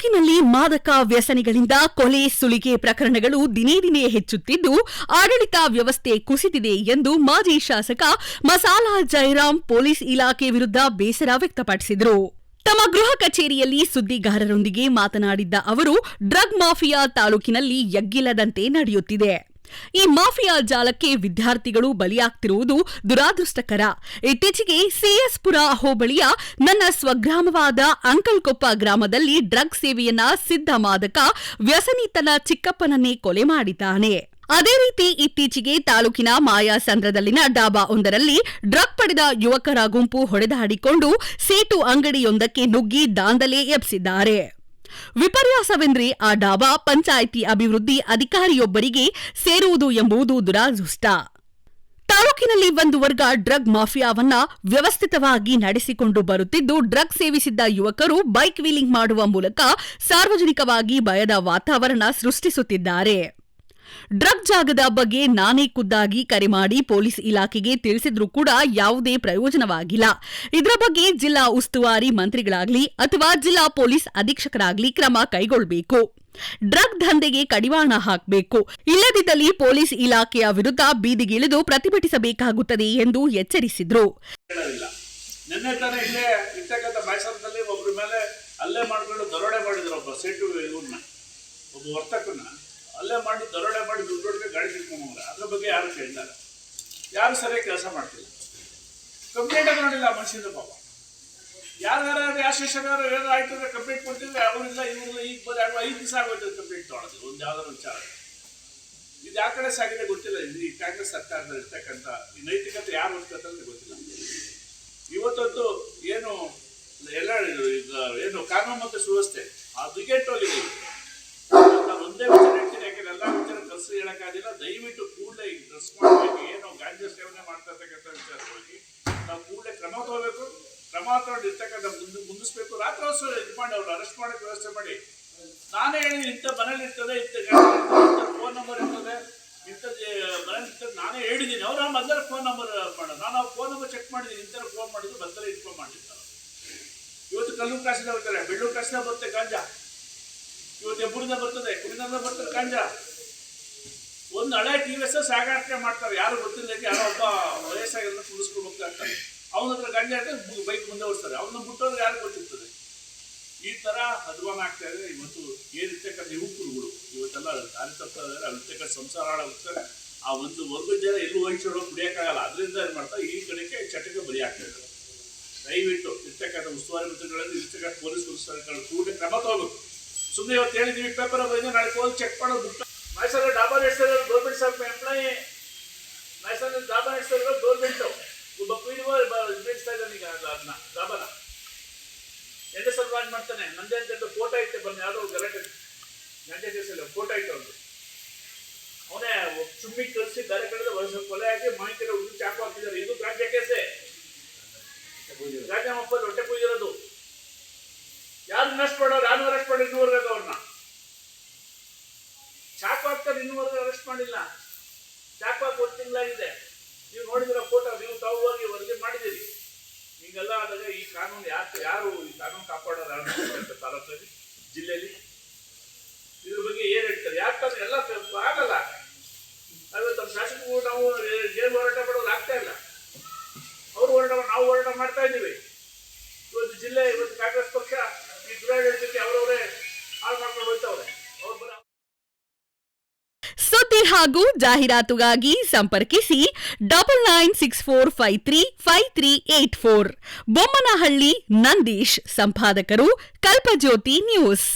ತಾಲೂಕಿನಲ್ಲಿ ಮಾದಕ ವ್ಯಸನಿಗಳಿಂದ ಕೊಲೆ ಸುಲಿಗೆ ಪ್ರಕರಣಗಳು ದಿನೇ ದಿನೇ ಹೆಚ್ಚುತ್ತಿದ್ದು, ಆಡಳಿತ ವ್ಯವಸ್ಥೆ ಕುಸಿದಿದೆ ಎಂದು ಮಾಜಿ ಶಾಸಕ ಮಸಾಲಾ ಜಯರಾಮ್ ಪೊಲೀಸ್ ಇಲಾಖೆ ವಿರುದ್ಧ ಬೇಸರ ವ್ಯಕ್ತಪಡಿಸಿದರು. ತಮ್ಮ ಗೃಹ ಕಚೇರಿಯಲ್ಲಿ ಸುದ್ದಿಗಾರರೊಂದಿಗೆ ಮಾತನಾಡಿದ್ದ ಅವರು, ಡ್ರಗ್ ಮಾಫಿಯಾ ತಾಲೂಕಿನಲ್ಲಿ ಎಗ್ಗಿಲ್ಲದಂತೆ ನಡೆಯುತ್ತಿದೆ. ಈ ಮಾಫಿಯಾ ಜಾಲಕ್ಕೆ ವಿದ್ಯಾರ್ಥಿಗಳು ಬಲಿಯಾಗ್ತಿರುವುದು ದುರಾದೃಷ್ಟಕರ. ಇತ್ತೀಚೆಗೆ ಸಿಎಸ್ಪುರ ಹೋಬಳಿಯ ನನ್ನ ಸ್ವಗ್ರಾಮವಾದ ಅಂಕಲ್ಕೊಪ್ಪ ಗ್ರಾಮದಲ್ಲಿ ಡ್ರಗ್ ಸೇವೆಯನ್ನ ಸಿದ್ಧ ಮಾದಕ ವ್ಯಸನೀತನ ಚಿಕ್ಕಪ್ಪನನ್ನೇ ಕೊಲೆ ಮಾಡಿದ್ದಾನೆ. ಅದೇ ರೀತಿ ಇತ್ತೀಚೆಗೆ ತಾಲೂಕಿನ ಮಾಯಾಸಂದ್ರದಲ್ಲಿನ ಡಾಬಾ ಒಂದರಲ್ಲಿ ಡ್ರಗ್ ಪಡೆದ ಯುವಕರ ಗುಂಪು ಹೊಡೆದಾಡಿಕೊಂಡು ಸೇಟು ಅಂಗಡಿಯೊಂದಕ್ಕೆ ನುಗ್ಗಿ ದಾಂಧಲೆ ಎಬ್ಸಿದ್ದಾರೆ. ವಿಪರ್ಯಾಸವೆಂದ್ರೆ ಆ ಡಾಬಾ ಪಂಚಾಯಿತಿ ಅಭಿವೃದ್ಧಿ ಅಧಿಕಾರಿಯೊಬ್ಬರಿಗೆ ಸೇರುವುದು ಎಂಬುದು ದುರಾದೃಷ್ಟ. ತಾಲೂಕಿನಲ್ಲಿ ಒಂದು ವರ್ಗ ಡ್ರಗ್ ಮಾಫಿಯಾವನ್ನ ವ್ಯವಸ್ಥಿತವಾಗಿ ನಡೆಸಿಕೊಂಡು ಬರುತ್ತಿದ್ದು, ಡ್ರಗ್ ಸೇವಿಸಿದ್ದ ಯುವಕರು ಬೈಕ್ ವೀಲಿಂಗ್ ಮಾಡುವ ಮೂಲಕ ಸಾರ್ವಜನಿಕವಾಗಿ ಭಯದ ವಾತಾವರಣ ಸೃಷ್ಟಿಸುತ್ತಿದ್ದಾರೆ. ಡ್ರಗ್ ಜಾಗದ ಬಗ್ಗೆ ನಾನೇ ಖುದ್ದಾಗಿ ಕರೆ ಮಾಡಿ ಪೊಲೀಸ್ ಇಲಾಖೆಗೆ ತಿಳಿಸಿದ್ರೂ ಕೂಡ ಯಾವುದೇ ಪ್ರಯೋಜನವಾಗಿಲ್ಲ. ಇದರ ಬಗ್ಗೆ ಜಿಲ್ಲಾ ಉಸ್ತುವಾರಿ ಮಂತ್ರಿಗಳಾಗ್ಲಿ ಅಥವಾ ಜಿಲ್ಲಾ ಪೊಲೀಸ್ ಅಧೀಕ್ಷಕರಾಗ್ಲಿ ಕ್ರಮ ಕೈಗೊಳ್ಳಬೇಕು ಡ್ರಗ್ ದಂಧೆಗೆ ಕಡಿವಾಣ ಹಾಕಬೇಕು. ಇಲ್ಲದಿದ್ದಲ್ಲಿ ಪೊಲೀಸ್ ಇಲಾಖೆಯ ವಿರುದ್ಧ ಬೀದಿಗಿಳಿದು ಪ್ರತಿಭಟಿಸಬೇಕಾಗುತ್ತದೆ ಎಂದು ಎಚ್ಚರಿಸಿದ್ರು. ನಿನ್ನೆ ತಾನೇ ಇಲ್ಲೇ ಇರ್ತಕ್ಕಂಥ ಮೈಸೂರಿನಲ್ಲಿ ಒಬ್ಬರ ಮೇಲೆ ಅಲ್ಲೇ ಮಾಡ್ಕೊಂಡು ದರೋಡೆ ಮಾಡಿದ್ರು ಒಬ್ಬ ಸೇಟು ಇವ್ರನ್ನ ಒಬ್ಬ ವರ್ತಕನ್ನ ಅಲ್ಲೇ ಮಾಡಿ, ದರೋಡೆ ಮಾಡಿ ದುಡ್ಡು ದೊಡ್ಡ ಗಾಡಿ ತಿಳ್ಕೊಂಡ್ರೆ ಅದ್ರ ಬಗ್ಗೆ ಯಾರು ಕೇಳಿದ್ದಾರೆ ಯಾರು ಸರಿಯಾಗಿ ಕೆಲಸ ಮಾಡ್ತಿಲ್ಲ. ಕಂಪ್ಲೇಂಟ್ ನೋಡಿಲ್ಲ ಮನುಷ್ಯನ ಪಾಪ. ಯಾರ್ಯಾರು ಯಾವ ಶಿಕ್ಷಕರು ಏನಾರು ಆಯ್ತು ಅಂದ್ರೆ ಕಂಪ್ಲೇಂಟ್ ಕೊಡ್ತಿದ್ರೆ ಅವರಿಲ್ಲ, ಇವರಿಲ್ಲ, ಈಗ ಬರೀ ಐದು ದಿವಸ ಆಗೋಯ್ತು ಕಂಪ್ಲೇಂಟ್ ತೊಗೊಳೋದು, ಒಂದು ಯಾವ್ದಾದ್ರು ವಿಚಾರ ಇದು ಯಾವ ಕಡೆ ಸಾಗಿದೆ ಗೊತ್ತಿಲ್ಲ ಈ ಕಾಂಗ್ರೆಸ್ ಸರ್ಕಾರದಲ್ಲಿ ಇರ್ತಕ್ಕಂಥ ಈ ನೈತಿಕತೆ ಯಾರು ಅಂತ ಗೊತ್ತಿಲ್ಲ. ಇವತ್ತಂತೂ ಏನು, ಎಲ್ಲ ಏನು ಕಾನೂನು ಮತ್ತು ಸುವ್ಯವಸ್ಥೆ ಆ ಹೋಗಿದೆ ನಾನು ಒಂದೇ ವಿಚಾರ ಹೇಳ್ತೀನಿ ಯಾಕಂದ್ರೆ ಎಲ್ಲ ವಿಚಾರ ಕಲಸಿ ಹೇಳಕ್ಕಾಗಿಲ್ಲ ದಯವಿಟ್ಟು ಕೂಡಲೇ ಈಗ ಡ್ರೆಸ್ ಮಾಡಬೇಕು ಏನು ಗಾಂಜಾ ಸೇವನೆ ಮಾಡ್ತಾ ಇರ್ತಕ್ಕಂಥ ವಿಚಾರಗಳಿಗೆ ನಾವು ಕೂಡಲೇ ಕ್ರಮ ತಗೋಬೇಕು. ಕ್ರಮ ತಗೊಂಡು ಇರ್ತಕ್ಕಂಥ ಮುಂದೆ ಮುಂದಿಸ್ಬೇಕು. ರಾತ್ರಿ ಇದು ಮಾಡಿ, ಅವ್ರು ಅರೆಸ್ಟ್ ಮಾಡಕ್ಕೆ ವ್ಯವಸ್ಥೆ ಮಾಡಿ. ನಾನೇ ಹೇಳಿ ಇಂಥ ಮನೇಲಿ ಇರ್ತದೆ, ಇಂಥ ಫೋನ್ ನಂಬರ್ ಇರ್ತದೆ, ಇಂಥ ಮನೇಲಿ ಇರ್ತದೆ, ನಾನೇ ಹೇಳಿದ್ದೀನಿ. ಅವ್ರು ಮೊದಲ ಫೋನ್ ನಂಬರ್ ಮಾಡೋದು. ನಾನು ಅವ್ರು ಫೋನ್ ನಂಬರ್ ಚೆಕ್ ಮಾಡಿದ್ದೀನಿ ಇಂಥ ಫೋನ್ ಮಾಡಿದ್ರು ಬಂದರೆ ಇನ್ಫಾರ್ಮ್ ಮಾಡಿರ್ತಾರೆ ಇವತ್ತು ಕಲ್ಲೂರು ಕಾಸಿನ ಬರ್ತಾರೆ ಬೆಳ್ಳೂರು ಕಾಸಿನ ಬರುತ್ತೆ ಗಾಂಜಾ. ಇವತ್ತು ಎಬ್ಬರಿಂದ ಬರ್ತದೆ ಕುರಿನಿಂದ ಬರ್ತದೆ ಗಾಂಜಾ. ಒಂದು ಹಳೆ ಟಿ ವಿ ಎಸ್ ಸಾಗಾಣಿಕೆ ಮಾಡ್ತಾರೆ. ಯಾರು ಗೊತ್ತಿಲ್ಲ ಯಾರೋ ಒಬ್ಬ ವಯಸ್ಸಾಗಿರೋ ಕುಡಿಸ್ಕೊಂಡು ಹೋಗ್ತಾ ಇರ್ತಾರೆ. ಅವನ ಹತ್ರ ಗಾಂಜಾ ಬೈಕ್ ಮುಂದೆ ಓಡಿಸ್ತಾರೆ. ಅವನ್ನ ಬಿಟ್ಟೋದ್ರೆ ಯಾರು ಗೊತ್ತಿರ್ತದೆ? ಈ ತರ ಅಧ್ವಾನ ಆಗ್ತಾ ಇದೆ. ಇವತ್ತು ಏನಿರ್ತಕ್ಕಂಥ ಯುವಕರುಗಳು ಇವತ್ತೆಲ್ಲ ದಾರಿ ತಪ್ತಾ ಇದ್ದಾರೆ ಅಲ್ಲಿರ್ತಕ್ಕಂಥ ಸಂಸಾರ ಹಾಳಾಗ್ತಾರೆ ಆ ಒಂದು ವರ್ಗದ ಜನ ಎಲ್ಲೂ ವಹಿಸೋಡು ಕುಡಿಯೋಕ್ಕಾಗಲ್ಲ. ಅದರಿಂದ ಏನು ಮಾಡ್ತಾರೆ ಈ ಕಡೆಗೆ ಚಟಕ್ಕೆ ಬಲಿ ಆಗ್ತಾ ಇದ್ದಾರೆ. ದಯವಿಟ್ಟು ಇರ್ತಕ್ಕಂಥ ಉಸ್ತುವಾರಿ ಮಂತ್ರಿಗಳಲ್ಲಿ ಇರ್ತಕ್ಕಂಥ ಪೊಲೀಸ್ ಉಸ್ತುವಾರಿಗಳು ಕೂಡ ಕ್ರಮ ತಗೋಬೇಕು. ಸುಮ್ಮನೆ ಇವತ್ತು ಹೇಳಿದೀವಿ ಪೇಪರ್ ಬಂದು ನಾಳೆ ಹೋಗಿ ಚೆಕ್ ಮಾಡೋದು ಬಿಟ್ಟು ಸ್ವಲ್ಪ ಎಂಪ್ಲಾಯಿ ಮೈಸೂರಲ್ಲಿ ಡಾಬಾ ಹೆಸರು ಗೌರ್ಮೆಂಟ್ ಒಬ್ಬ ಪಿ ಡಿ ಇದ್ದಾನೆ ಈಗ ಅದನ್ನ ಡಾಬಾನ ಎಣ್ಣೆ ಸಲ್ವಾಜ್ ಮಾಡ್ತಾನೆ? ನಂದೇ ಅಂತ ಫೋಟೋ ಐತೆ, ಬನ್ನಿ ಯಾರು ಗಲಾಟೆ. ಗಂಟೆ ದಿವಸ ಫೋಟೋ ಐತೆ ಅವ್ರು ಅವನೇ ಚುಮ್ಮಿ ಕಳಿಸಿ ಬೇರೆ ಕಡೆ ವರ್ಷ ಕೊಲೆ ಹಾಕಿ ಮಾಹಿತಿ ಉದ್ದು ಚಾಕು ಹಾಕಿದ್ದಾರೆ ಇದು ರಾಜ್ಯ ಕೇಸೆ. ಗಾಂಜಾ ಮಪ್ಪ ಹೊಟ್ಟೆ ಪೂಜಿರೋದು ಯಾರು ಅರೆಸ್ಟ್ ಮಾಡೋರು? ಯಾರು ಅರೆಸ್ಟ್ ಮಾಡಿದ್ರು ಇನ್ನೂವರೆಗೆ ಅವ್ರನ್ನ ಚಾಕು ಹಾಕ್ತಾರೆ ಇನ್ನೂವರೆಗೆ ಅರೆಸ್ಟ್ ಮಾಡಿಲ್ಲ ಹಾಕಿ ಒಂದು ತಿಂಗಳಾಗಿದೆ. ನೀವು ನೋಡಿದಿರ ಫೋಟೋ ನೀವು ತಾವು ಹೋಗಿ ವರದಿ ಮಾಡಿದ್ದೀರಿ. ಹೀಗೆಲ್ಲ ಆದಾಗ ಈ ಕಾನೂನು ಯಾರು ಯಾರು ಈ ಕಾನೂನು ಕಾಪಾಡೋದು ತಾಲೂಕಲ್ಲಿ, ಜಿಲ್ಲೆಯಲ್ಲಿ? ಇದ್ರ ಬಗ್ಗೆ ಏನ್ ಹೇಳ್ತಾರೆ? ಯಾಕಂದ್ರೆ ಎಲ್ಲ ಆಗಲ್ಲ? ಅದೇ ನಮ್ಮ ಶಾಸಕರು ನಾವು ಏನು ಹೋರಾಟ ಮಾಡೋದು ಆಗ್ತಾ ಇಲ್ಲ. ಅವ್ರು ಹೋರಾಟ ನಾವು ಹೋರಾಟ ಮಾಡ್ತಾ ಇದ್ದೀವಿ. ಇವತ್ತು ಜಿಲ್ಲೆ, ಇವತ್ತು ಕಾಂಗ್ರೆಸ್ ಪಕ್ಷ ಈ ದುರಾಡಳಿತಕ್ಕೆ ಅವರವರೇ ಹಾಗೂ ಜಾಹೀರಾತುಗಾಗಿ ಸಂಪರ್ಕಿಸಿ double nine six four five three five three eight four. Bommanahalli Nandish, ಸಂಪಾದಕರು ಕಲ್ಪಜ್ಯೋತಿ news.